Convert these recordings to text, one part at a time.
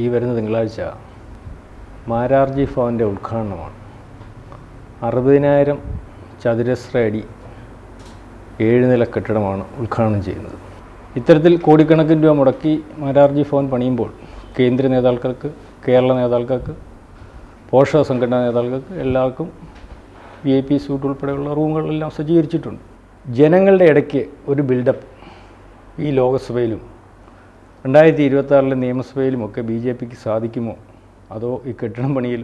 ഈ വരുന്ന തിങ്കളാഴ്ച മാരാർജി ഭവന്റെ ഉദ്ഘാടനമാണ്. അറുപതിനായിരം ചതുരശ്ര അടി ഏഴ് നില കെട്ടിടമാണ് ഉദ്ഘാടനം ചെയ്യുന്നത്. ഇത്തരത്തിൽ കോടിക്കണക്കിന് രൂപ മുടക്കി മാരാർജി ഭവൻ പണിയുമ്പോൾ കേന്ദ്ര നേതാക്കൾക്ക് കേരള നേതാക്കൾക്ക് പോഷക സംഘടനാ നേതാക്കൾക്ക് എല്ലാവർക്കും വി ഐ പി സ്യൂട്ട് ഉൾപ്പെടെയുള്ള റൂമുകളെല്ലാം സജ്ജീകരിച്ചിട്ടുണ്ട്. ജനങ്ങളുടെ ഇടയ്ക്ക് ഒരു ബിൽഡപ്പ് ഈ ലോകസഭയിലും രണ്ടായിരത്തി ഇരുപത്തി ആറിലെ നിയമസഭയിലുമൊക്കെ ബി ജെ പിക്ക് സാധിക്കുമോ? അതോ ഈ കെട്ടിടം പണിയിൽ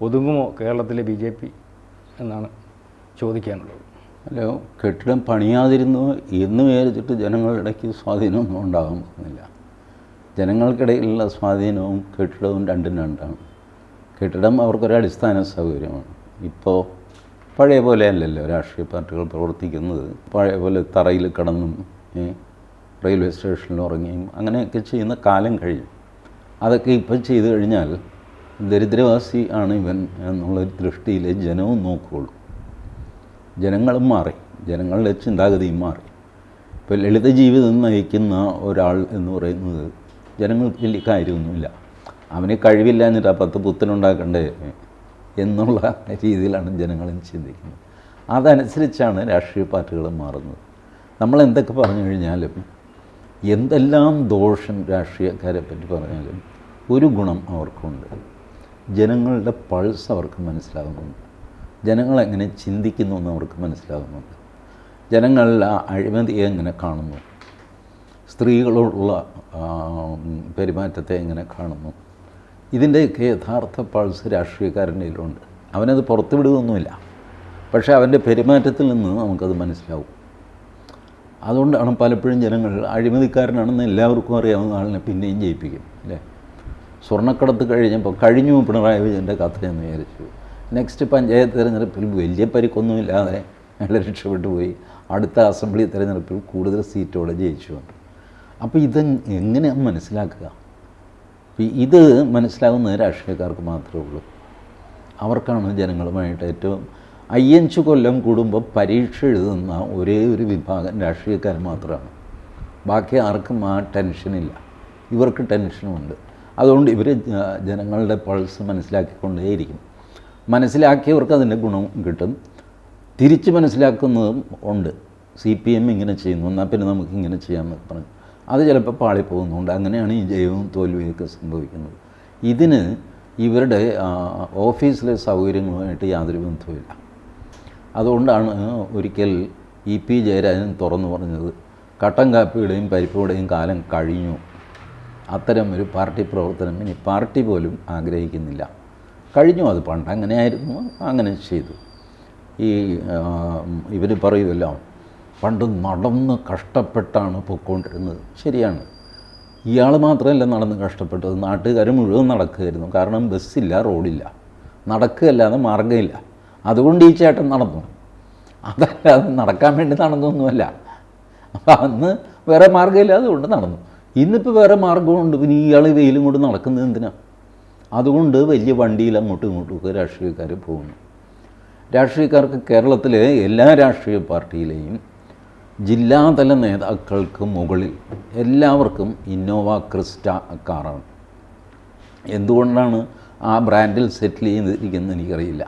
ഒതുങ്ങുമോ കേരളത്തിലെ ബി ജെ പി എന്നാണ് ചോദിക്കാനുള്ളത്. അല്ലോ കെട്ടിടം പണിയാതിരുന്നു എന്ന് വിചാരിച്ചിട്ട് ജനങ്ങളുടെ ഇടയ്ക്ക് സ്വാധീനമൊന്നും ഉണ്ടാകുന്നില്ല ജനങ്ങൾക്കിടയിലുള്ള സ്വാധീനവും കെട്ടിടവും രണ്ടും രണ്ടാണ്. കെട്ടിടം അവർക്കൊരു അടിസ്ഥാന സൗകര്യമാണ്. ഇപ്പോൾ പഴയ പോലെ അല്ലല്ലോ രാഷ്ട്രീയ പാർട്ടികൾ പ്രവർത്തിക്കുന്നത്. പഴയ പോലെ തറയിൽ കിടന്നും റെയിൽവേ സ്റ്റേഷനിൽ ഉറങ്ങിയും അങ്ങനെയൊക്കെ ചെയ്യുന്ന കാലം കഴിഞ്ഞു. അതൊക്കെ ഇപ്പം ചെയ്തു കഴിഞ്ഞാൽ ദരിദ്രവാസി ആണ് ഇവൻ എന്നുള്ള ദൃഷ്ടിയിൽ ജനവും നോക്കുകയുള്ളൂ ജനങ്ങളും മാറി ജനങ്ങളുടെ ചിന്താഗതിയും മാറി. ഇപ്പോൾ ലളിത ജീവിതം നയിക്കുന്ന ഒരാൾ എന്ന് പറയുന്നത് ജനങ്ങൾക്ക് വലിയ കാര്യമൊന്നുമില്ല. അവന് കഴിവില്ല എന്നിട്ട് ആ പത്ത് പുത്തനുണ്ടാക്കണ്ടേ എന്നുള്ള രീതിയിലാണ് ജനങ്ങളും ചിന്തിക്കുന്നത്. അതനുസരിച്ചാണ് രാഷ്ട്രീയ പാർട്ടികൾ മാറുന്നത്. നമ്മൾ എന്തൊക്കെ പറഞ്ഞു കഴിഞ്ഞാലും എന്തെല്ലാം ദോഷം രാഷ്ട്രീയക്കാരെ പറ്റി പറഞ്ഞാലും ഒരു ഗുണം അവർക്കുണ്ട്. ജനങ്ങളുടെ പൾസ് അവർക്ക് മനസ്സിലാകുന്നുണ്ട്. ജനങ്ങൾ എങ്ങനെ ചിന്തിക്കുന്നു എന്ന് അവർക്ക് മനസ്സിലാകുന്നുണ്ട്. ജനങ്ങൾ ആ അഴിമതിയെ എങ്ങനെ കാണുന്നു? സ്ത്രീകളോടുള്ള പെരുമാറ്റത്തെ എങ്ങനെ കാണുന്നു? ഇതിന്റെയൊക്കെ യഥാർത്ഥ പൾസ് രാഷ്ട്രീയക്കാരന്റെ കയ്യിലുണ്ട്. അവനത് പുറത്തുവിടുകയൊന്നുമില്ല. പക്ഷേ അവന്റെ പെരുമാറ്റത്തിൽ നിന്ന് നമുക്കത് മനസ്സിലാവും. അതുകൊണ്ടാണ് പലപ്പോഴും ജനങ്ങൾ അഴിമതിക്കാരനാണെന്ന് എല്ലാവർക്കും അറിയാവുന്ന ആളിനെ പിന്നെയും ജയിപ്പിക്കും അല്ലേ? സ്വർണക്കടത്ത് കഴിഞ്ഞപ്പോൾ കഴിഞ്ഞു പിണറായി വിജയന്റെ കഥ എന്ന് വിചാരിച്ചു. നെക്സ്റ്റ് പഞ്ചായത്ത് തിരഞ്ഞെടുപ്പിൽ വലിയ പരിക്കൊന്നുമില്ലാതെ അയാളെ രക്ഷപ്പെട്ടു പോയി. അടുത്ത അസംബ്ലി തിരഞ്ഞെടുപ്പിൽ കൂടുതൽ സീറ്റോടെ ജയിച്ചു വന്നു. അപ്പോൾ ഇത് എങ്ങനെയാണ് മനസ്സിലാക്കുക? ഇത് മനസ്സിലാകുന്നത് രാഷ്ട്രീയക്കാർക്ക് മാത്രമേ ഉള്ളൂ. അവർക്കാണ് ജനങ്ങളുമായിട്ട് ഏറ്റവും അയ്യഞ്ച് കൊല്ലം കൂടുമ്പോൾ പരീക്ഷ എഴുതുന്ന ഒരേ ഒരു വിഭാഗം രാഷ്ട്രീയക്കാർ മാത്രമാണ്. ബാക്കി ആർക്കും ആ ടെൻഷനില്ല. ഇവർക്ക് ടെൻഷനുമുണ്ട്. അതുകൊണ്ട് ഇവർ ജനങ്ങളുടെ പൾസ് മനസ്സിലാക്കിക്കൊണ്ടേയിരിക്കും. മനസ്സിലാക്കിയവർക്ക് അതിന്റെ ഗുണം കിട്ടും. തിരിച്ച് മനസ്സിലാക്കുന്നതും ഉണ്ട്. സി പി എം ഇങ്ങനെ ചെയ്യുന്നു. എന്നാൽ പിന്നെ നമുക്ക് ഇങ്ങനെ ചെയ്യാമെന്നൊക്കെ പറഞ്ഞു അത് ചിലപ്പോൾ പാളിപ്പോകുന്നുണ്ട്. അങ്ങനെയാണ് ഈ ജയവും തോൽവിയൊക്കെ സംഭവിക്കുന്നത്. ഇതിന് ഇവരുടെ ഓഫീസിലെ സൗകര്യങ്ങളുമായിട്ട് യാതൊരു ബന്ധവുമില്ല. അതുകൊണ്ടാണ് ഒരിക്കൽ ഇ പി ജയരാജൻ തുറന്നു പറഞ്ഞത്. കട്ടൻ കാപ്പിയുടെയും പരിപ്പുകളുടെയും കാലം കഴിഞ്ഞു. അത്തരം ഒരു പാർട്ടി പ്രവർത്തനം ഇനി പാർട്ടി പോലും ആഗ്രഹിക്കുന്നില്ല. കഴിഞ്ഞു അത് പണ്ട് അങ്ങനെയായിരുന്നു അങ്ങനെ ചെയ്തു. ഈ ഇവർ പറയുമല്ലോ പണ്ട് നടന്ന് കഷ്ടപ്പെട്ടാണ് പൊയ്ക്കൊണ്ടിരുന്നത് ശരിയാണ്. ഇയാൾ മാത്രമല്ല നടന്ന് കഷ്ടപ്പെട്ടത്. നാട്ടുകാർ മുഴുവൻ നടക്കുകയായിരുന്നു. കാരണം ബസ്സില്ല റോഡില്ല. നടക്കുകയല്ലാതെ മാർഗമില്ല. അതുകൊണ്ട് ഈ ചേട്ടൻ നടന്നു. അതല്ലാതെ നടക്കാൻ വേണ്ടി നടന്നൊന്നുമല്ല. അപ്പം അന്ന് വേറെ മാർഗമില്ല അതുകൊണ്ട് നടന്നു. ഇന്നിപ്പോൾ വേറെ മാർഗമുണ്ട്. പിന്നെ ഇയാൾ വെയിലും കൊണ്ട് നടക്കുന്നത് എന്തിനാ? അതുകൊണ്ട് വലിയ വണ്ടിയിൽ അങ്ങോട്ടും ഇങ്ങോട്ടും ഒക്കെ രാഷ്ട്രീയക്കാർ പോകുന്നു. രാഷ്ട്രീയക്കാർക്ക് കേരളത്തിലെ എല്ലാ രാഷ്ട്രീയ പാർട്ടിയിലെയും ജില്ലാതല നേതാക്കൾക്ക് മുകളിൽ എല്ലാവർക്കും ഇന്നോവ ക്രിസ്റ്റ കാറാണ്. എന്തുകൊണ്ടാണ് ആ ബ്രാൻഡിൽ സെറ്റിൽ ചെയ്തിരിക്കുന്നത് എനിക്കറിയില്ല.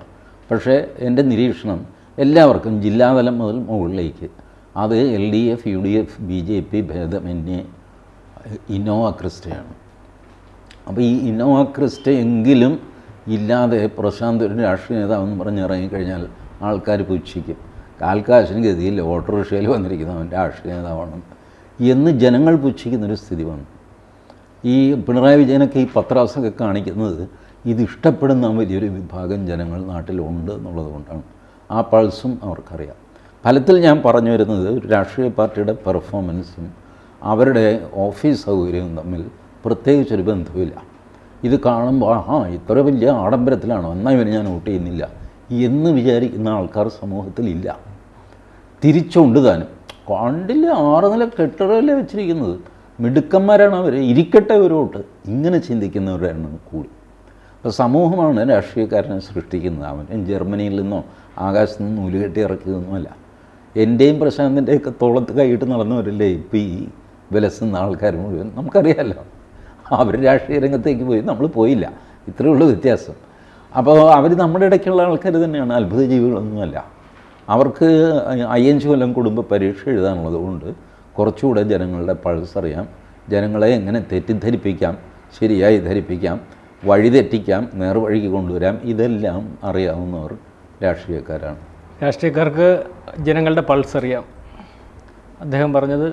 പക്ഷേ എന്റെ നിരീക്ഷണം എല്ലാവർക്കും ജില്ലാതലം മുതൽ മുകളിലേക്ക്. അത് L D F U D F B J P ഭേദമന്യേ ഇന്നോവ ക്രിസ്റ്റയാണ് അപ്പോൾ ഈ ഇന്നോവ ക്രിസ്റ്റ എങ്കിലും ഇല്ലാതെ പ്രശാന്ത് ഒരു രാഷ്ട്രീയ നേതാവെന്ന് പറഞ്ഞ് ഇറങ്ങിക്കഴിഞ്ഞാൽ ആൾക്കാർ പുച്ഛിക്കും. കാൽക്കാശിന് ഗതിയിൽ ഓട്ടോറിക്ഷയിൽ വന്നിരിക്കുന്നവൻ രാഷ്ട്രീയ നേതാവാണ്. എന്ന് ജനങ്ങൾ പുച്ഛിക്കുന്നൊരു സ്ഥിതി വന്നു. ഈ പിണറായി വിജയനൊക്കെ ഈ പത്രാസൊക്കെ കാണിക്കുന്നത് ഇത് ഇഷ്ടപ്പെടുന്ന വലിയൊരു വിഭാഗം ജനങ്ങൾ നാട്ടിലുണ്ട് എന്നുള്ളത് കൊണ്ടാണ് ആ പൾസും അവർക്കറിയാം. ഫലത്തിൽ ഞാൻ പറഞ്ഞു വരുന്നത് ഒരു രാഷ്ട്രീയ പാർട്ടിയുടെ പെർഫോമൻസും അവരുടെ ഓഫീസ് സൗകര്യവും തമ്മിൽ പ്രത്യേകിച്ചൊരു ബന്ധവുമില്ല. ഇത് കാണുമ്പോൾ ആ ഇത്ര വലിയ ആഡംബരത്തിലാണോ? എന്നാൽ ഇവർ ഞാൻ വോട്ട് ചെയ്യുന്നില്ല. എന്ന് വിചാരിക്കുന്ന ആൾക്കാർ സമൂഹത്തിലില്ല തിരിച്ചുകൊണ്ട് താനും. കണ്ടില്ല ആറ് നില കെട്ടിടമല്ലേ വെച്ചിരിക്കുന്നത്. മിടുക്കന്മാരാണ് അവർ ഇരിക്കട്ടെ ഒരു വോട്ട്. ഇങ്ങനെ ചിന്തിക്കുന്നവരുടെ എണ്ണം കൂടി. അപ്പോൾ സമൂഹമാണ് രാഷ്ട്രീയക്കാരനെ സൃഷ്ടിക്കുന്നത്. അവൻ ജർമ്മനിയിൽ നിന്നോ ആകാശത്ത് നിന്ന് നൂലുകെട്ടി ഇറക്കിയതൊന്നുമല്ല എന്റെയും പ്രശാന്തിന്റെയൊക്കെ തോളത്ത് കൈയിട്ട് നടന്നവരല്ലേ ഇപ്പോൾ ഈ വിലസുന്ന ആൾക്കാർ മുഴുവൻ? നമുക്കറിയാമല്ലോ അവർ രാഷ്ട്രീയ രംഗത്തേക്ക് പോയി നമ്മൾ പോയില്ല. ഇത്രയേ ഉള്ളൂ വ്യത്യാസം. അപ്പോൾ അവർ നമ്മുടെ ഇടയ്ക്കുള്ള ആൾക്കാർ തന്നെയാണ് അത്ഭുത ജീവികളൊന്നുമല്ല. അവർക്ക് അയ്യഞ്ച് കൊല്ലം കുടുംബ പരീക്ഷ എഴുതാനുള്ളത് കൊണ്ട് കുറച്ചുകൂടെ ജനങ്ങളുടെ പൾസ് അറിയാം ജനങ്ങളെ എങ്ങനെ തെറ്റിദ്ധരിപ്പിക്കാം ശരിയായി ധരിപ്പിക്കാം വഴിതെറ്റിക്കാം നേർവഴിക്ക് കൊണ്ടുവരാം. ഇതെല്ലാം അറിയാവുന്നവർ രാഷ്ട്രീയക്കാരാണ്. രാഷ്ട്രീയക്കാർക്ക് ജനങ്ങളുടെ പൾസ് അറിയാം. അദ്ദേഹം പറഞ്ഞത്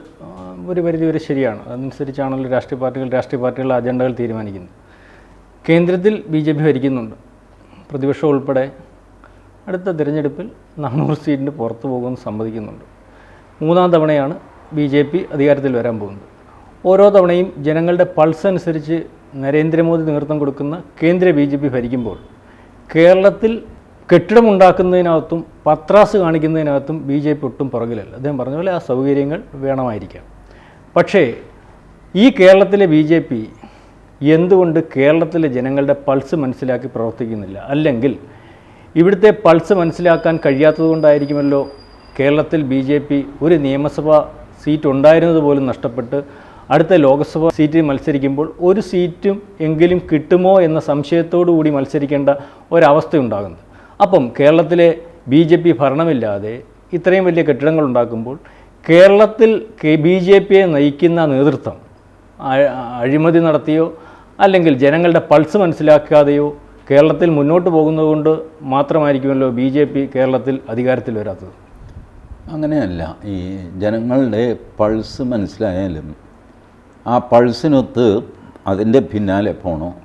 ഒരു പരിധി വരെ ശരിയാണ്. അതനുസരിച്ചാണല്ലോ രാഷ്ട്രീയ പാർട്ടികൾ രാഷ്ട്രീയ പാർട്ടികളുടെ അജണ്ടകൾ തീരുമാനിക്കുന്നത്. കേന്ദ്രത്തിൽ ബി ജെ പി ഭരിക്കുന്നുണ്ട്. പ്രതിപക്ഷം ഉൾപ്പെടെ അടുത്ത തിരഞ്ഞെടുപ്പിൽ നാനൂറ് സീറ്റിന് പുറത്തു പോകുമെന്ന് സമ്മതിക്കുന്നുണ്ട്. മൂന്നാം തവണയാണ് ബി ജെ പി അധികാരത്തിൽ വരാൻ പോകുന്നത്. ഓരോ തവണയും ജനങ്ങളുടെ പൾസ് അനുസരിച്ച് നരേന്ദ്രമോദി നേതൃത്വം കൊടുക്കുന്ന കേന്ദ്ര ബി ജെ പി ഭരിക്കുമ്പോൾ കേരളത്തിൽ കെട്ടിടമുണ്ടാക്കുന്നതിനകത്തും പത്രാസ് കാണിക്കുന്നതിനകത്തും ബി ജെ പി ഒട്ടും പുറകിലല്ല. അദ്ദേഹം പറഞ്ഞ പോലെ ആ സൗകര്യങ്ങൾ വേണമായിരിക്കാം. പക്ഷേ ഈ കേരളത്തിലെ ബി ജെ പി എന്തുകൊണ്ട് കേരളത്തിലെ ജനങ്ങളുടെ പൾസ് മനസ്സിലാക്കി പ്രവർത്തിക്കുന്നില്ല? അല്ലെങ്കിൽ ഇവിടുത്തെ പൾസ് മനസ്സിലാക്കാൻ കഴിയാത്തതുകൊണ്ടായിരിക്കുമല്ലോ കേരളത്തിൽ ബി ജെ പി ഒരു നിയമസഭാ സീറ്റ് ഉണ്ടായിരുന്നത് പോലും നഷ്ടപ്പെട്ട് അടുത്ത ലോക്സഭാ സീറ്റിൽ മത്സരിക്കുമ്പോൾ ഒരു സീറ്റും എങ്കിലും കിട്ടുമോ എന്ന സംശയത്തോടു കൂടി മത്സരിക്കേണ്ട ഒരവസ്ഥയുണ്ടാകുന്നത്. അപ്പം കേരളത്തിലെ ബി ജെ പി ഭരണമില്ലാതെ ഇത്രയും വലിയ കെട്ടിടങ്ങൾ ഉണ്ടാക്കുമ്പോൾ കേരളത്തിൽ ബി ജെ പിയെ നയിക്കുന്ന നേതൃത്വം അഴിമതി നടത്തിയോ അല്ലെങ്കിൽ ജനങ്ങളുടെ പൾസ് മനസ്സിലാക്കാതെയോ കേരളത്തിൽ മുന്നോട്ട് പോകുന്നതുകൊണ്ട് മാത്രമായിരിക്കുമല്ലോ ബി ജെ പി കേരളത്തിൽ അധികാരത്തിൽ വരാത്തത്? അങ്ങനെയല്ല. ഈ ജനങ്ങളുടെ പൾസ് മനസ്സിലായാലും ആ പൾസിനൊത്ത് അതിന്റെ പിന്നാലെ പോകണോ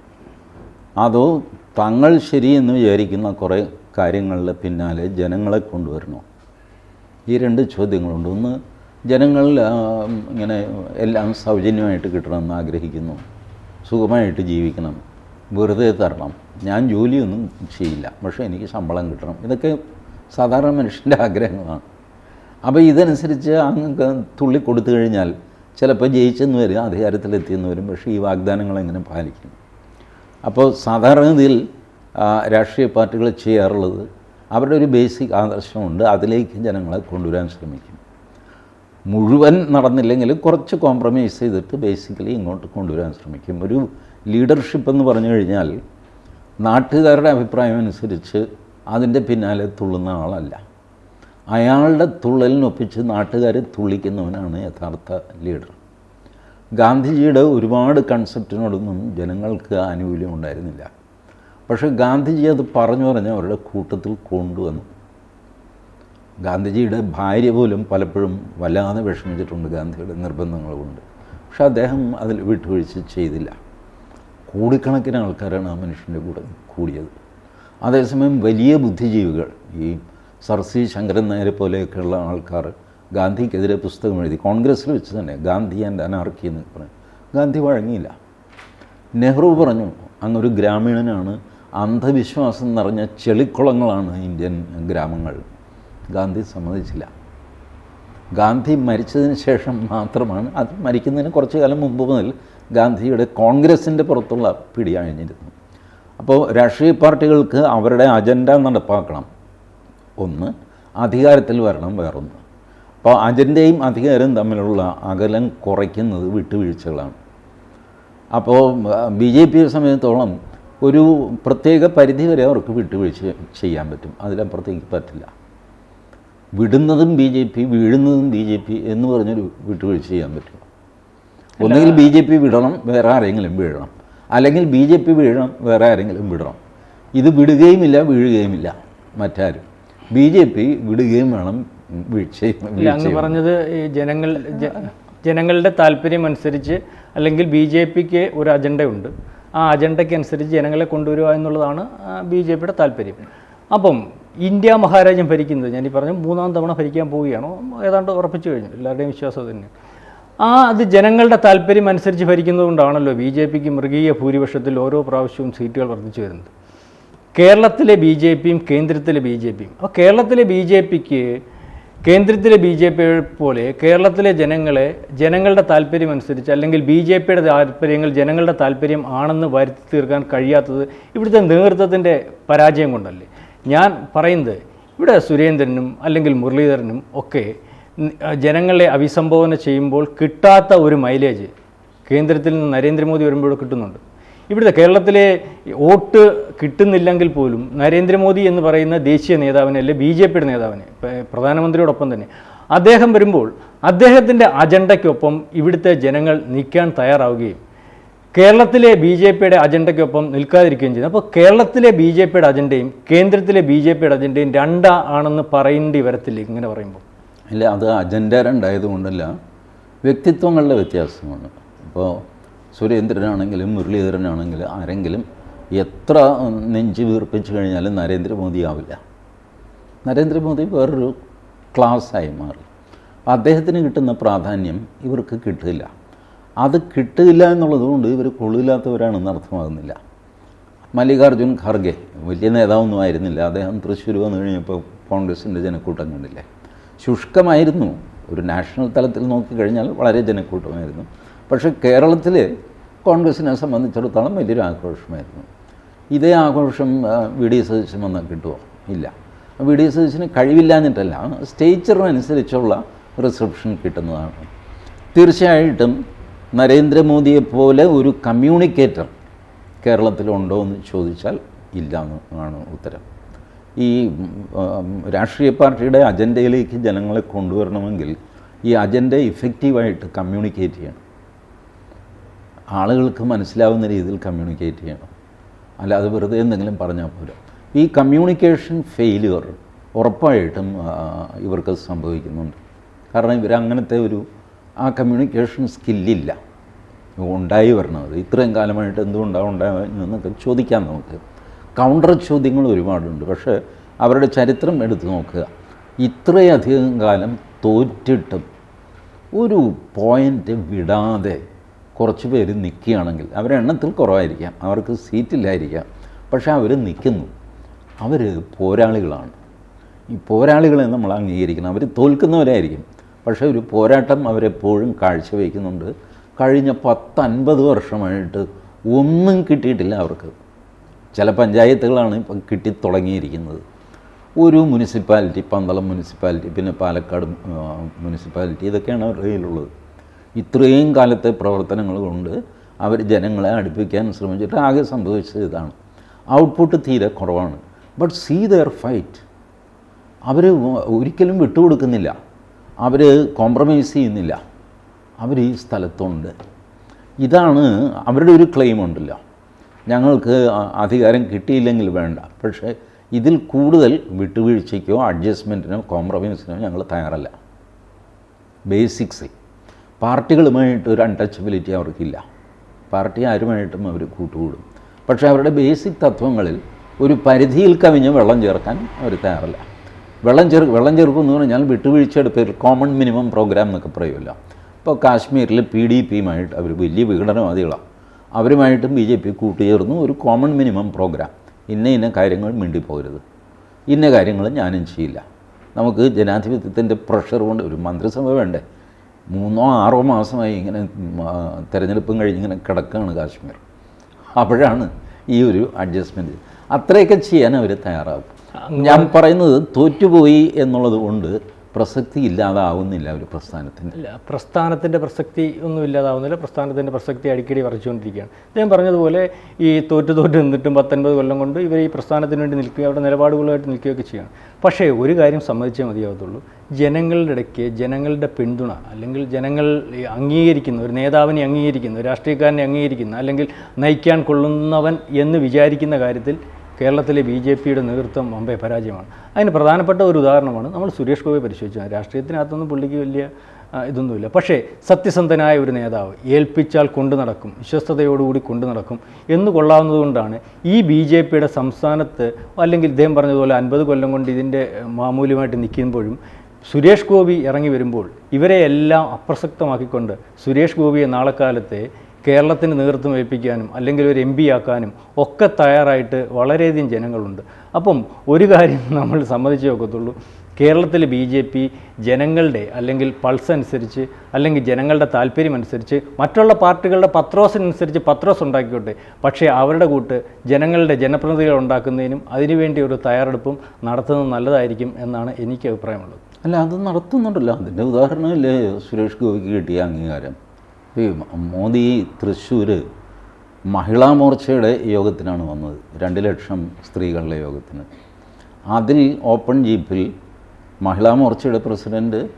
അതോ തങ്ങൾ ശരിയെന്ന് വിചാരിക്കുന്ന കുറേ കാര്യങ്ങളുടെ പിന്നാലെ ജനങ്ങളെ കൊണ്ടുവരണോ? ഈ രണ്ട് ചോദ്യങ്ങളുണ്ട്. ഒന്ന് ജനങ്ങൾ ഇങ്ങനെ എല്ലാം സൗജന്യമായിട്ട് കിട്ടണമെന്ന് ആഗ്രഹിക്കുന്നു. സുഖമായിട്ട് ജീവിക്കണം. വെറുതെ തരണം. ഞാൻ ജോലിയൊന്നും ചെയ്യില്ല. പക്ഷേ എനിക്ക് ശമ്പളം കിട്ടണം. ഇതൊക്കെ സാധാരണ മനുഷ്യന്റെ ആഗ്രഹങ്ങളാണ്. അപ്പോൾ ഇതനുസരിച്ച് അങ്ങ് തുള്ളി കൊടുത്തു കഴിഞ്ഞാൽ ചിലപ്പോൾ ജയിച്ചെന്ന് വരും അധികാരത്തിലെത്തിയെന്ന് വരും. പക്ഷേ ഈ വാഗ്ദാനങ്ങൾ എങ്ങനെ പാലിക്കും അപ്പോൾ സാധാരണഗതിയിൽ രാഷ്ട്രീയ പാർട്ടികൾ ചെയ്യാറുള്ളത് അവരുടെ ഒരു ബേസിക് ആദർശമുണ്ട് അതിലേക്ക് ജനങ്ങളെ കൊണ്ടുവരാൻ ശ്രമിക്കും. മുഴുവൻ നടന്നില്ലെങ്കിലും കുറച്ച് കോംപ്രമൈസ് ചെയ്തിട്ട് ബേസിക്കലി ഇങ്ങോട്ട് കൊണ്ടുവരാൻ ശ്രമിക്കും. ഒരു ലീഡർഷിപ്പ് എന്ന് പറഞ്ഞു കഴിഞ്ഞാൽ നാട്ടുകാരുടെ അഭിപ്രായം അനുസരിച്ച് അതിന്റെ പിന്നാലെ തുള്ളുന്ന ആളല്ല. അയാളുടെ തുള്ളലിനൊപ്പിച്ച് നാട്ടുകാരെ തുള്ളിക്കുന്നവനാണ് യഥാർത്ഥ ലീഡർ. ഗാന്ധിജിയുടെ ഒരുപാട് കൺസെപ്റ്റിനോടൊന്നും ജനങ്ങൾക്ക് ആനുകൂല്യം ഉണ്ടായിരുന്നില്ല. പക്ഷേ ഗാന്ധിജി അത് പറഞ്ഞു പറഞ്ഞ് അവരുടെ കൂട്ടത്തിൽ കൊണ്ടുവന്നു. ഗാന്ധിജിയുടെ ഭാര്യ പോലും പലപ്പോഴും വല്ലാതെ വിഷമിച്ചിട്ടുണ്ട് ഗാന്ധിയുടെ നിർബന്ധങ്ങൾ കൊണ്ട് പക്ഷെ അദ്ദേഹം അതിൽ വിട്ടുവീഴ്ച ചെയ്തില്ല. കോടിക്കണക്കിന് ആൾക്കാരാണ് ആ മനുഷ്യന്റെ കൂടെ കൂടിയത്. അതേസമയം വലിയ ബുദ്ധിജീവികൾ ഈ സർ സി ശങ്കരൻ നായരെ പോലെയൊക്കെയുള്ള ആൾക്കാർ ഗാന്ധിക്കെതിരെ പുസ്തകം എഴുതി കോൺഗ്രസ്സിൽ വെച്ച് തന്നെ ഗാന്ധി ആൻഡ് അനാർക്കി എന്ന് പറഞ്ഞു ഗാന്ധി വഴങ്ങിയില്ല. നെഹ്റു പറഞ്ഞു അങ്ങൊരു ഗ്രാമീണനാണ് അന്ധവിശ്വാസം നിറഞ്ഞ ചെളിക്കുളങ്ങളാണ് ഇന്ത്യൻ ഗ്രാമങ്ങൾ. ഗാന്ധി സമ്മതിച്ചില്ല. ഗാന്ധി മരിച്ചതിന് ശേഷം മാത്രമാണ് അത് മരിക്കുന്നതിന് കുറച്ച് കാലം മുമ്പ് മുതൽ ഗാന്ധിയുടെ കോൺഗ്രസിന്റെ പുറത്തുള്ള പിടി അഴിഞ്ഞിരുന്നു അപ്പോൾ രാഷ്ട്രീയ പാർട്ടികൾക്ക് അവരുടെ അജണ്ട നടപ്പാക്കണം. ഒന്ന് അധികാരത്തിൽ വരണം വേറൊന്ന്. അപ്പോൾ അജന്റെയും അധികാരവും തമ്മിലുള്ള അകലം കുറയ്ക്കുന്നത് വിട്ടുവീഴ്ചകളാണ്. അപ്പോൾ ബി ജെ പിയെ സംബന്ധിച്ചിടത്തോളം ഒരു പ്രത്യേക പരിധി വരെ അവർക്ക് വിട്ടുവീഴ്ച ചെയ്യാൻ പറ്റും. അതിലപ്പുറത്തേക്ക് പറ്റില്ല. വിടുന്നതും ബി ജെ പി വീഴുന്നതും ബി ജെ പി എന്ന് പറഞ്ഞൊരു വിട്ടുവീഴ്ച ചെയ്യാൻ പറ്റും. ഒന്നുകിൽ ബി ജെ പി വിടണം വേറെ ആരെങ്കിലും വീഴണം. അല്ലെങ്കിൽ ബി ജെ പി വീഴണം വേറെ ആരെങ്കിലും വിടണം. ഇത് വിടുകയുമില്ല വീഴുകയുമില്ല. മറ്റാരും. ബി ജെ പി വിടുകയും വേണം വീഴ്ചയും അങ്ങ് പറഞ്ഞത് ഈ ജനങ്ങൾ ജനങ്ങളുടെ താല്പര്യം അനുസരിച്ച് അല്ലെങ്കിൽ ബി ജെ പിക്ക് ഒരു അജണ്ടയുണ്ട്. ആ അജണ്ടയ്ക്ക് അനുസരിച്ച് ജനങ്ങളെ കൊണ്ടുവരിക എന്നുള്ളതാണ് ബി ജെ പിയുടെ താല്പര്യം. അപ്പം ഇന്ത്യ മഹാരാജ്യം ഭരിക്കുന്നത് ഞാൻ ഈ പറഞ്ഞു മൂന്നാം തവണ ഭരിക്കാൻ പോവുകയാണോ. ഏതാണ്ട് ഉറപ്പിച്ചു കഴിഞ്ഞു. എല്ലാവരുടെയും വിശ്വാസം തന്നെ. ആ അത് ജനങ്ങളുടെ താല്പര്യം അനുസരിച്ച് ഭരിക്കുന്നതുകൊണ്ടാണല്ലോ ബി ജെ പിക്ക് മൃഗീയ ഭൂരിപക്ഷത്തിൽ ഓരോ പ്രാവശ്യവും സീറ്റുകൾ വർദ്ധിച്ചു വരുന്നത്. കേരളത്തിലെ ബി ജെ പിയും കേന്ദ്രത്തിലെ ബി ജെ പിയും. അപ്പോൾ കേരളത്തിലെ ബി ജെ പിക്ക് കേന്ദ്രത്തിലെ ബി ജെ പി പോലെ കേരളത്തിലെ ജനങ്ങളെ ജനങ്ങളുടെ താല്പര്യം അനുസരിച്ച് അല്ലെങ്കിൽ ബി ജെ പിയുടെ താല്പര്യങ്ങൾ ജനങ്ങളുടെ താല്പര്യം ആണെന്ന് വരുത്തി തീർക്കാൻ കഴിയാത്തത് ഇവിടുത്തെ നേതൃത്വത്തിന്റെ പരാജയം കൊണ്ടല്ലേ? ഞാൻ പറയുന്നത് ഇവിടെ സുരേന്ദ്രനും അല്ലെങ്കിൽ മുരളീധരനും ഒക്കെ ജനങ്ങളെ അഭിസംബോധന ചെയ്യുമ്പോൾ കിട്ടാത്ത ഒരു മൈലേജ് കേന്ദ്രത്തിൽ നിന്ന് നരേന്ദ്രമോദി വരുമ്പോൾ കിട്ടുന്നുണ്ട്. ഇവിടുത്തെ കേരളത്തിലെ വോട്ട് കിട്ടുന്നില്ലെങ്കിൽ പോലും നരേന്ദ്രമോദി എന്ന് പറയുന്ന ദേശീയ നേതാവിനെ അല്ലെ ബി ജെ പിയുടെ നേതാവിനെ പ്രധാനമന്ത്രിയോടൊപ്പം തന്നെ അദ്ദേഹം വരുമ്പോൾ അദ്ദേഹത്തിന്റെ അജണ്ടയ്ക്കൊപ്പം ഇവിടുത്തെ ജനങ്ങൾ നിൽക്കാൻ തയ്യാറാവുകയും കേരളത്തിലെ ബി ജെ പിയുടെ അജണ്ടയ്ക്കൊപ്പം നിൽക്കാതിരിക്കുകയും ചെയ്യുന്നു. അപ്പോൾ കേരളത്തിലെ ബി ജെ പിയുടെ അജണ്ടയും കേന്ദ്രത്തിലെ ബി ജെ പിയുടെ അജണ്ടയും രണ്ടാ ആണെന്ന് പറയേണ്ടി വരത്തില്ല ഇങ്ങനെ പറയുമ്പോൾ? ഇല്ല അത് അജണ്ട രണ്ടായതുകൊണ്ടല്ല വ്യക്തിത്വങ്ങളുടെ വ്യത്യാസമാണ്. ഇപ്പോൾ സുരേന്ദ്രനാണെങ്കിലും മുരളീധരനാണെങ്കിലും ആരെങ്കിലും എത്ര നെഞ്ച് വീർപ്പിച്ചു കഴിഞ്ഞാലും നരേന്ദ്രമോദി ആവില്ല നരേന്ദ്രമോദി വേറൊരു ക്ലാസ്സായി മാറി. അദ്ദേഹത്തിന് കിട്ടുന്ന പ്രാധാന്യം ഇവർക്ക് കിട്ടില്ല. അത് കിട്ടില്ല എന്നുള്ളതുകൊണ്ട് ഇവർ കൊള്ളില്ലാത്തവരാണെന്ന് അർത്ഥമാകുന്നില്ല. മല്ലികാർജുൻ ഖാർഗെ വലിയ നേതാവൊന്നും ആയിരുന്നില്ല. അദ്ദേഹം തൃശ്ശൂർ വന്നു കഴിഞ്ഞപ്പോൾ കോൺഗ്രസിന്റെ ജനക്കൂട്ടം കണ്ടില്ലേ? ശുഷ്കമായിരുന്നു. ഒരു നാഷണൽ തലത്തിൽ നോക്കിക്കഴിഞ്ഞാൽ വളരെ ജനക്കൂട്ടമായിരുന്നു. പക്ഷേ കേരളത്തിൽ കോൺഗ്രസിനെ സംബന്ധിച്ചിടത്തോളം വലിയൊരു ആഘോഷമായിരുന്നു. ഇതേ ആഘോഷം വി ഡി സതീശൻ വന്നാൽ കിട്ടുമോ ഇല്ല. വി ഡി സതീശന് കഴിവില്ല എന്നിട്ടല്ല സ്റ്റേച്ചറിനനുസരിച്ചുള്ള റിസപ്ഷൻ കിട്ടുന്നതാണ്. തീർച്ചയായിട്ടും നരേന്ദ്രമോദിയെ പോലെ ഒരു കമ്മ്യൂണിക്കേറ്റർ കേരളത്തിലുണ്ടോ എന്ന് ചോദിച്ചാൽ ഇല്ല എന്നാണ് ഉത്തരം. ഈ രാഷ്ട്രീയ പാർട്ടിയുടെ അജണ്ടയിലേക്ക് ജനങ്ങളെ കൊണ്ടുവരണമെങ്കിൽ ഈ അജണ്ട ഇഫക്റ്റീവായിട്ട് കമ്മ്യൂണിക്കേറ്റ് ചെയ്യണം. ആളുകൾക്ക് മനസ്സിലാവുന്ന രീതിയിൽ കമ്മ്യൂണിക്കേറ്റ് ചെയ്യണം. അല്ലാതെ വെറുതെ എന്തെങ്കിലും പറഞ്ഞാൽ പോരാ. ഈ കമ്മ്യൂണിക്കേഷൻ ഫെയിലിയർ ഉറപ്പായിട്ടും ഇവർക്ക് സംഭവിക്കുന്നുണ്ട്. കാരണം ഇവർ അങ്ങനത്തെ ഒരു ആ കമ്മ്യൂണിക്കേഷൻ സ്കില്ലില്ല ഉണ്ടായി വരണത് ഇത്രയും കാലമായിട്ട് എന്തുകൊണ്ടാണ് ഉണ്ടായെന്നൊക്കെ ചോദിക്കാം നമുക്ക്. കൗണ്ടർ ചോദ്യങ്ങൾ ഒരുപാടുണ്ട്. പക്ഷേ അവരുടെ ചരിത്രം എടുത്തു നോക്കുക. ഇത്രയധികം കാലം തോറ്റിട്ടും ഒരു പോയിന്റ് വിടാതെ കുറച്ച് പേര് നിൽക്കുകയാണെങ്കിൽ അവരുടെ എണ്ണത്തിൽ കുറവായിരിക്കാം അവർക്ക് സീറ്റില്ലായിരിക്കാം. പക്ഷേ അവർ നിൽക്കുന്നു അവർ പോരാളികളാണ്. ഈ പോരാളികളെ നമ്മൾ അംഗീകരിക്കണം. അവർ തോൽക്കുന്നവരായിരിക്കും. പക്ഷേ ഒരു പോരാട്ടം അവരെപ്പോഴും കാഴ്ചവെക്കുന്നുണ്ട് കഴിഞ്ഞ പത്തൻപത് വർഷമായിട്ട് ഒന്നും കിട്ടിയിട്ടില്ല അവർക്ക്. ചില പഞ്ചായത്തുകളാണ് ഇപ്പം കിട്ടി തുടങ്ങിയിരിക്കുന്നത്. ഒരു മുനിസിപ്പാലിറ്റി പന്തളം മുനിസിപ്പാലിറ്റി പിന്നെ പാലക്കാട് മുനിസിപ്പാലിറ്റി ഇതൊക്കെയാണ് അവരുടെ കയ്യിലുള്ളത്. ഇത്രയും കാലത്തെ പ്രവർത്തനങ്ങൾ കൊണ്ട് അവർ ജനങ്ങളെ അടുപ്പിക്കാൻ ശ്രമിച്ചിട്ട് ആകെ സംഭവിച്ചത് ഇതാണ്. ഔട്ട്പുട്ട് തീരെ കുറവാണ്. ബട്ട് സീ ദർ ഫൈറ്റ് അവർ ഒരിക്കലും വിട്ടുകൊടുക്കുന്നില്ല. അവർ കോംപ്രമൈസ് ചെയ്യുന്നില്ല. അവർ ഈ സ്ഥലത്തുണ്ട്. ഇതാണ് അവരുടെ ഒരു ക്ലെയിം ഉണ്ടല്ലോ. ഞങ്ങൾക്ക് അധികാരം കിട്ടിയില്ലെങ്കിൽ വേണ്ട. പക്ഷേ ഇതിൽ കൂടുതൽ വിട്ടുവീഴ്ചയ്ക്കോ അഡ്ജസ്റ്റ്മെന്റിനോ കോംപ്രമൈസിനോ ഞങ്ങൾ തയ്യാറല്ല. ബേസിക്സ് പാർട്ടികളുമായിട്ട് ഒരു അൺടച്ചബിലിറ്റി അവർക്കില്ല. പാർട്ടി ആരുമായിട്ടും അവർ കൂട്ടുകൂടും. പക്ഷേ അവരുടെ ബേസിക് തത്വങ്ങളിൽ ഒരു പരിധിയിൽ കവിഞ്ഞ് വെള്ളം ചേർക്കാൻ അവർ തയ്യാറല്ല. വെള്ളം ചേർ വെള്ളം ചേർക്കും എന്ന് പറഞ്ഞാൽ വിട്ടുവീഴ്ചയുടെ പേരിൽ കോമൺ മിനിമം പ്രോഗ്രാം എന്നൊക്കെ പറയുമല്ലോ. ഇപ്പോൾ കാശ്മീരിൽ പി ഡി പിയുമായിട്ട് അവർ വലിയ വിഘടനവാദികളാണ്. അവരുമായിട്ടും ബി ജെ പി കൂട്ടുചേർന്നു ഒരു കോമൺ മിനിമം പ്രോഗ്രാം ഇന്ന ഇന്ന കാര്യങ്ങൾ മിണ്ടിപ്പോകരുത്. ഇന്ന കാര്യങ്ങൾ ഞാനും ചെയ്യില്ല. നമുക്ക് ജനാധിപത്യത്തിന്റെ പ്രഷർ കൊണ്ട് ഒരു മന്ത്രിസഭ വേണ്ടേ? മൂന്നോ ആറോ മാസമായി ഇങ്ങനെ തിരഞ്ഞെടുപ്പും കഴിഞ്ഞ് ഇങ്ങനെ കിടക്കുകയാണ് കാശ്മീർ. അപ്പോഴാണ് ഈ ഒരു അഡ്ജസ്റ്റ്മെന്റ് അത്രയൊക്കെ ചെയ്യാൻ അവർ തയ്യാറാകും ഞാൻ പറയുന്നത് തോറ്റുപോയി എന്നുള്ളത് കൊണ്ട് പ്രസക്തി ഇല്ലാതാവുന്നില്ല ഒരു പ്രസ്ഥാനത്തിന് അല്ല പ്രസ്ഥാനത്തിന്റെ പ്രസക്തി ഒന്നും ഇല്ലാതാവുന്നില്ല. പ്രസ്ഥാനത്തിന്റെ പ്രസക്തി അടിക്കടി വർദ്ധിച്ചുകൊണ്ടിരിക്കുകയാണ് ഞാൻ പറഞ്ഞതുപോലെ ഈ തോറ്റു തോറ്റ് നിന്നിട്ടും പത്തൊൻപത് കൊല്ലം കൊണ്ട് ഇവർ ഈ പ്രസ്ഥാനത്തിന് വേണ്ടി നിൽക്കുക അവിടെ നിലപാടുകളുമായിട്ട് നിൽക്കുകയൊക്കെ ചെയ്യണം പക്ഷേ ഒരു കാര്യം സമ്മതിച്ചേ മതിയാവത്തുള്ളൂ. ജനങ്ങളുടെ ഇടയ്ക്ക് ജനങ്ങളുടെ പിന്തുണ അല്ലെങ്കിൽ ജനങ്ങൾ അംഗീകരിക്കുന്ന ഒരു നേതാവിനെ അംഗീകരിക്കുന്ന രാഷ്ട്രീയക്കാരനെ അംഗീകരിക്കുന്ന അല്ലെങ്കിൽ നയിക്കാൻ കൊള്ളുന്നവൻ എന്ന് വിചാരിക്കുന്ന കാര്യത്തിൽ കേരളത്തിലെ ബി ജെ പിയുടെ നേതൃത്വം വമ്പേ പരാജയമാണ്. അതിന് പ്രധാനപ്പെട്ട ഒരു ഉദാഹരണമാണ് നമ്മൾ സുരേഷ് ഗോപി പരിശോധിച്ചത് രാഷ്ട്രീയത്തിനകത്തൊന്നും പുള്ളിക്ക് വലിയ ഇതൊന്നുമില്ല. പക്ഷേ സത്യസന്ധനായ ഒരു നേതാവ് ഏൽപ്പിച്ചാൽ കൊണ്ടു നടക്കും വിശ്വസ്തയോടുകൂടി കൊണ്ടു നടക്കും എന്ന് കൊള്ളാവുന്നതുകൊണ്ടാണ് ഈ ബി ജെ പിയുടെ സംസ്ഥാനത്ത് അല്ലെങ്കിൽ ഇദ്ദേഹം പറഞ്ഞതുപോലെ അൻപത് കൊല്ലം കൊണ്ട് ഇതിന്റെ മാമൂല്യമായിട്ട് നിൽക്കുമ്പോഴും സുരേഷ് ഗോപി ഇറങ്ങി വരുമ്പോൾ ഇവരെ എല്ലാം അപ്രസക്തമാക്കിക്കൊണ്ട് സുരേഷ് ഗോപിയെ നാളെ കാലത്തെ കേരളത്തിന് നേതൃത്വം ഏൽപ്പിക്കാനും അല്ലെങ്കിൽ ഒരു എം പി ആക്കാനും ഒക്കെ തയ്യാറായിട്ട് വളരെയധികം ജനങ്ങളുണ്ട്. അപ്പം ഒരു കാര്യം നമ്മൾ സമ്മതിച്ചു നോക്കത്തുള്ളൂ കേരളത്തിലെ ബി ജെ പി ജനങ്ങളുടെ അല്ലെങ്കിൽ പൾസ് അനുസരിച്ച് അല്ലെങ്കിൽ ജനങ്ങളുടെ താല്പര്യം അനുസരിച്ച് മറ്റുള്ള പാർട്ടികളുടെ പത്രോസിനനുസരിച്ച് പത്രോസ് ഉണ്ടാക്കിക്കോട്ടെ. പക്ഷേ അവരുടെ കൂട്ട് ജനങ്ങളുടെ ജനപ്രതിനിധികൾ ഉണ്ടാക്കുന്നതിനും അതിനുവേണ്ടി ഒരു തയ്യാറെടുപ്പും നടത്തുന്നത് നല്ലതായിരിക്കും എന്നാണ് എനിക്ക് അഭിപ്രായമുള്ളത്. അല്ല അത് നടത്തുന്നുണ്ടല്ലോ. അതിന്റെ ഉദാഹരണമല്ലേ സുരേഷ് ഗോപിക്ക് കിട്ടിയ അംഗീകാരം? മോദി തൃശ്ശൂർ മഹിളാ മോർച്ചയുടെ യോഗത്തിനാണ് വന്നത്. രണ്ട് ലക്ഷം സ്ത്രീകളുടെ യോഗത്തിന്. അതിൽ ഓപ്പൺ ജീപ്പിൽ മഹിളാ മോർച്ചയുടെ പ്രസിഡന്റ്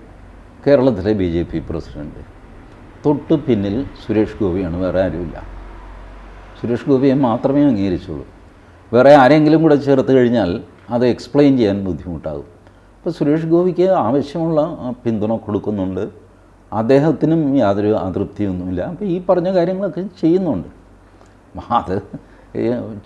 കേരളത്തിലെ ബി ജെ പി പ്രസിഡന്റ് തൊട്ട് പിന്നിൽ സുരേഷ് ഗോപിയാണ് വേറെ ആരുമില്ല. സുരേഷ് ഗോപിയെ മാത്രമേ അംഗീകരിച്ചുള്ളൂ. വേറെ ആരെങ്കിലും കൂടെ ചേർത്ത് കഴിഞ്ഞാൽ അത് എക്സ്പ്ലെയിൻ ചെയ്യാൻ ബുദ്ധിമുട്ടാകും. അപ്പോൾ സുരേഷ് ഗോപിക്ക് ആവശ്യമുള്ള പിന്തുണ കൊടുക്കുന്നുണ്ട് അദ്ദേഹത്തിനും യാതൊരു അതൃപ്തിയൊന്നുമില്ല. അപ്പോൾ ഈ പറഞ്ഞ കാര്യങ്ങളൊക്കെ ചെയ്യുന്നുണ്ട്. അത്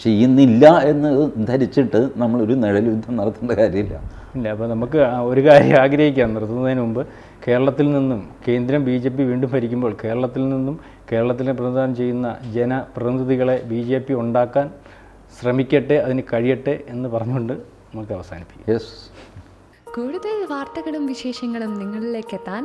ചെയ്യുന്നില്ല എന്ന് ധരിച്ചിട്ട് നമ്മളൊരു നിഴൽ യുദ്ധം നടത്തേണ്ട കാര്യമില്ല. ഇല്ല അപ്പോൾ നമുക്ക് ഒരു കാര്യം ആഗ്രഹിക്കാം. നിർത്തുന്നതിന് മുമ്പ് കേരളത്തിൽ നിന്നും കേന്ദ്രം ബി ജെ പി വീണ്ടും ഭരിക്കുമ്പോൾ കേരളത്തിൽ നിന്നും കേരളത്തിനെ പ്രതിനിധാനം ചെയ്യുന്ന ജനപ്രതിനിധികളെ ബി ജെ പി ഉണ്ടാക്കാൻ ശ്രമിക്കട്ടെ അതിന് കഴിയട്ടെ എന്ന് പറഞ്ഞുകൊണ്ട് നമുക്ക് അവസാനിപ്പിക്കാം. യെസ് കൂടുതൽ വാർത്തകളും വിശേഷങ്ങളും നിങ്ങളിലേക്ക് എത്താൻ